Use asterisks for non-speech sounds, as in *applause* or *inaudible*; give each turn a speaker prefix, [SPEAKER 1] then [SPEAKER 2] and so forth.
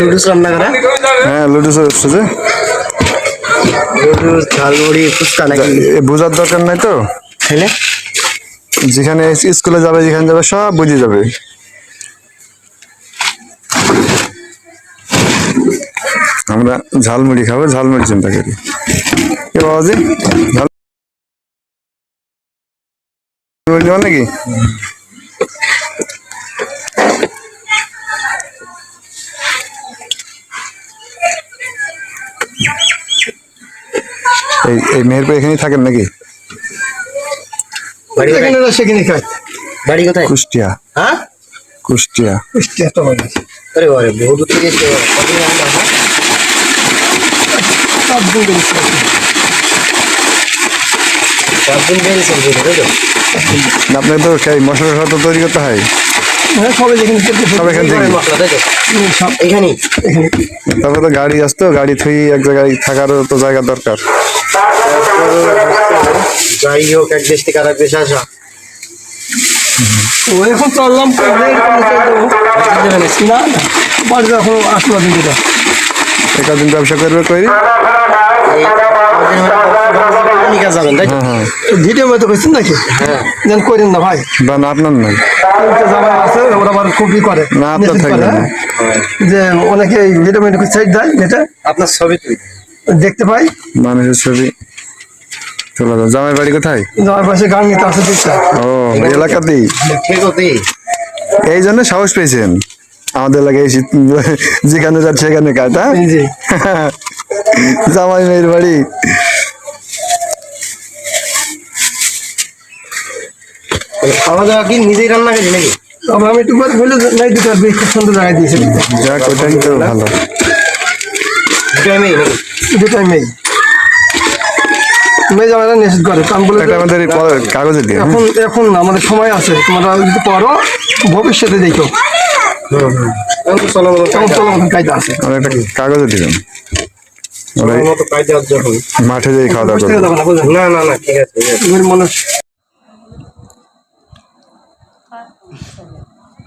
[SPEAKER 1] লুডুস রান্না করা?
[SPEAKER 2] হ্যাঁ লুডুস যে।
[SPEAKER 1] লুডুস ঝালমুড়ি ফুচকা নাকি?
[SPEAKER 2] বোঝার দরকার নাই তো?
[SPEAKER 1] খেলে
[SPEAKER 2] যেখানে স্কুলে যাবে যেখানে যাবে সব বুঝে যাবে। আমরা ঝালমুড়ি খাব ঝালমুড়ি চিন্তা করি। কে ঝাল নেবেন নাকি? এই এই মেহেরপুর এখানেই থাকেন নাকি?
[SPEAKER 1] বাড়ি
[SPEAKER 3] সেখানে খাই
[SPEAKER 1] বাড়ি কোথায়?
[SPEAKER 2] কুষ্টিয়া।
[SPEAKER 1] হ্যাঁ?
[SPEAKER 2] কুষ্টিয়া।
[SPEAKER 3] মিষ্টি একটা হবে
[SPEAKER 1] আরে বাবা বহু দূর থেকে এসে কতদিন আগে আসা?
[SPEAKER 3] দিন করে খাই।
[SPEAKER 1] চারদিন বেরিয়েছেন বুঝে তো?
[SPEAKER 2] মশলা টশলা তো তৈরি করতে হয়।
[SPEAKER 3] হ্যাঁ
[SPEAKER 2] তারপরে তো গাড়ি আসতো গাড়ি থুই এক জায়গায় থাকারও তো জায়গা দরকার।
[SPEAKER 1] যাই হোক এক দেশ থেকে আর এক দেশে আসা।
[SPEAKER 3] ও এখন চললাম যাব। না বাড়িতে এখন আসলো
[SPEAKER 2] ব্যবসা করবে করি
[SPEAKER 1] ভূমিকা যাবেন তাই তো
[SPEAKER 2] হ্যাঁ হ্যাঁ।
[SPEAKER 3] ভিডিও মতো করছেন নাকি?
[SPEAKER 1] হ্যাঁ।
[SPEAKER 3] যেন করেন না ভাই।
[SPEAKER 2] বা না আপনার নাই।
[SPEAKER 3] ওইটা জামাই আছে ওরা আবার খুবই করে।
[SPEAKER 2] না, আপনার থাকবে না।
[SPEAKER 3] হ্যাঁ। যে অনেকে ভিডিও মেডিও সাইড দেয় যেটা
[SPEAKER 1] আপনার ছবি
[SPEAKER 3] দেখতে পাই।
[SPEAKER 2] মানুষের ছবি। চলে যাও। জামাই বাড়ি কোথায়?
[SPEAKER 3] জামাই পাশে গান নিতে আসে দেখতে
[SPEAKER 2] ও এলাকাতেই? এই জন্য সাহস পেয়েছেন। আমাদের এলাকায় যেখানে যাচ্ছে সেখানে কাজ হ্যাঁ *laughs* জামাই মেয়ের বাড়ি।
[SPEAKER 1] খাওয়া দাওয়া কি নিজেই রান্না করি নাকি?
[SPEAKER 3] আমি একটু বলে নাই দিতে পারবি খুব সুন্দর জায়গায় দিয়েছে
[SPEAKER 2] যাক ওটাই তো ভালো।
[SPEAKER 3] দুটাই মেয়ে মেয়ে জামাইরা নিষেধ করে কারণ বলে
[SPEAKER 2] এটা আমাদের কাগজে দিয়ে?
[SPEAKER 3] এখন এখন আমাদের সময় আছে। তোমরা যদি পড়ো ভবিষ্যতে দেখো।
[SPEAKER 2] কাগজে দিবেন মাঠে যেয়ে খাওয়া দাওয়া
[SPEAKER 3] না
[SPEAKER 1] না না ঠিক আছে
[SPEAKER 3] মানুষ